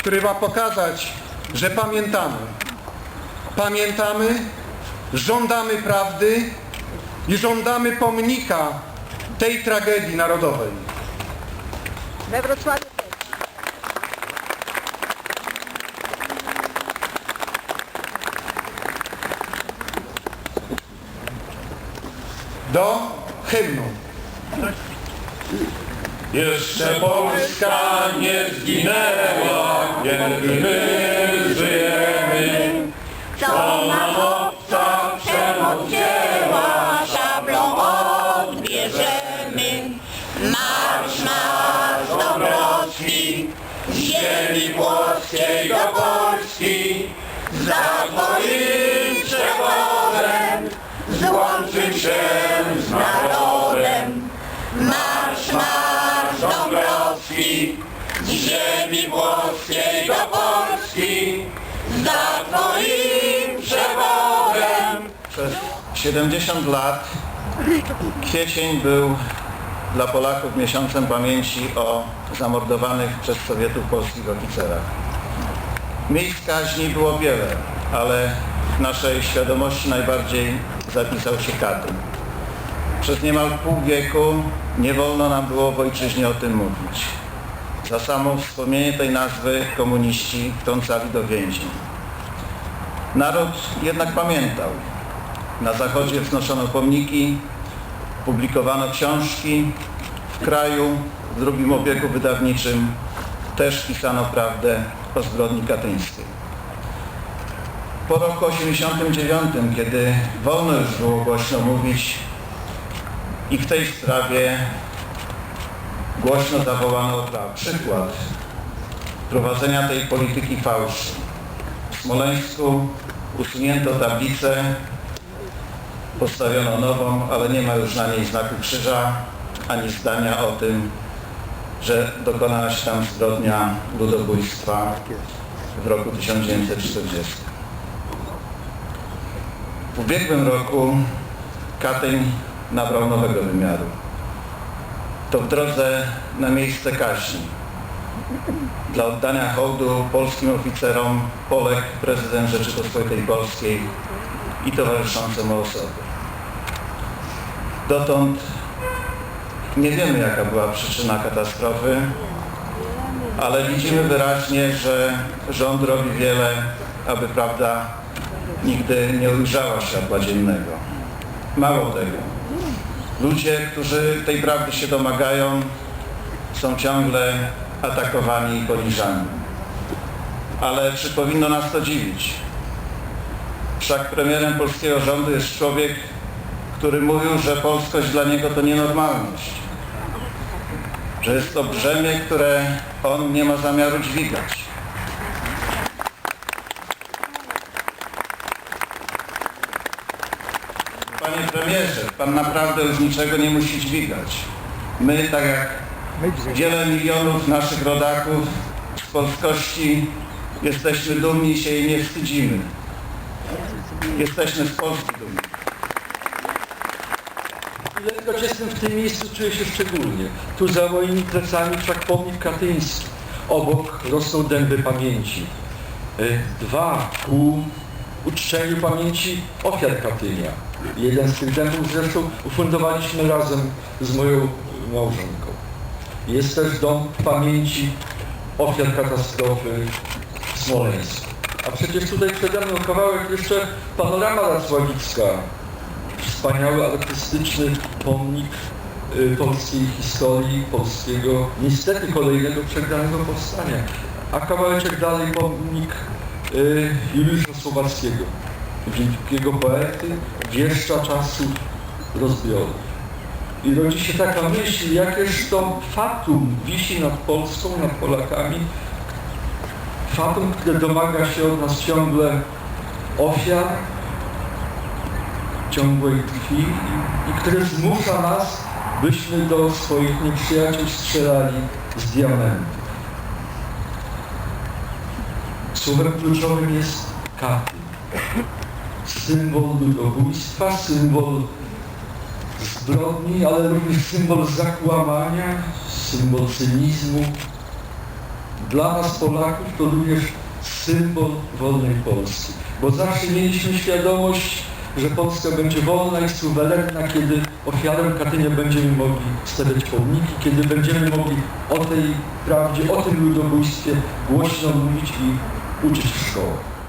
który ma pokazać, że pamiętamy. Pamiętamy, żądamy prawdy i żądamy pomnika tej tragedii narodowej. We Wrocławiu też. Do hymnu. Jeszcze Polska nie zginęła, kiedy my żyjemy. Co nam obca przemoc wzięła, szablą odbierzemy. Marsz, marsz Dąbrowski, z ziemi włoskiej do Polski. Za twoim przewodem złączyć się z narodem. Marsz, marsz Dąbrowski, z ziemi włoskiej 70 lat kwiecień był dla Polaków miesiącem pamięci o zamordowanych przez Sowietów polskich oficerach. Miejsc kaźni było wiele, ale w naszej świadomości najbardziej zapisał się Katyn. Przez niemal pół wieku nie wolno nam było w ojczyźnie o tym mówić. Za samo wspomnienie tej nazwy komuniści wtrącali do więzień. Naród jednak pamiętał. Na zachodzie wznoszono pomniki, publikowano książki. W kraju, w drugim obiegu wydawniczym też pisano prawdę o zbrodni katyńskiej. Po roku 89, kiedy wolno już było głośno mówić i w tej sprawie głośno zawołano pra- przykład prowadzenia tej polityki fałszu. W Smoleńsku usunięto tablicę, postawiono nową, ale nie ma już na niej znaku krzyża, ani zdania o tym, że dokonała się tam zbrodnia ludobójstwa w roku 1940. W ubiegłym roku Katyń nabrał nowego wymiaru. To w drodze na miejsce kaźni dla oddania hołdu polskim oficerom Polek, prezydent Rzeczypospolitej Polskiej i towarzyszące mu osoby. Dotąd nie wiemy jaka była przyczyna katastrofy, ale widzimy wyraźnie, że rząd robi wiele, aby prawda nigdy nie ujrzała światła dziennego. Mało tego. Ludzie, którzy tej prawdy się domagają, są ciągle atakowani i poniżani. Ale czy powinno nas to dziwić? Wszak premierem polskiego rządu jest człowiek, który mówił, że polskość dla niego to nienormalność. Że jest to brzemię, które on nie ma zamiaru dźwigać. Panie premierze, pan naprawdę już niczego nie musi dźwigać. My, tak jak wiele milionów naszych rodaków z polskości, jesteśmy dumni i się jej nie wstydzimy. Jesteśmy z Polski dumni. Jestem w tym miejscu, czuję się szczególnie. Tu za moimi plecami wszak pomnik katyński. Obok rosną dęby pamięci. Y, Dwa ku uczczeniu pamięci ofiar Katynia. Jeden z tych dębów zresztą ufundowaliśmy razem z moją małżonką. Jest też dom pamięci ofiar katastrofy w Smoleńsku. A przecież tutaj przede mną kawałek jeszcze panorama Racławicka, wspaniały artystyczny pomnik y, polskiej historii, polskiego, niestety kolejnego przegranego powstania. A kawałeczek dalej pomnik y, Juliusza Słowackiego, wielkiego poety, wieszcza czasów rozbioru. I rodzi się taka myśl, jakież to fatum wisi nad Polską, nad Polakami, fatum, które domaga się od nas ciągle ofiar, ciągłej krwi i, i które zmusza nas, byśmy do swoich nieprzyjaciół strzelali z diamentów. Słowem kluczowym jest Katyn. Symbol ludobójstwa, symbol zbrodni, ale również symbol zakłamania, symbol cynizmu, dla nas Polaków to również symbol wolnej Polski. Bo zawsze mieliśmy świadomość, że Polska będzie wolna i suwerenna, kiedy ofiarem Katynia będziemy mogli stawiać pomniki, kiedy będziemy mogli o tej prawdzie, o tym ludobójstwie głośno mówić i uczyć w szkołach.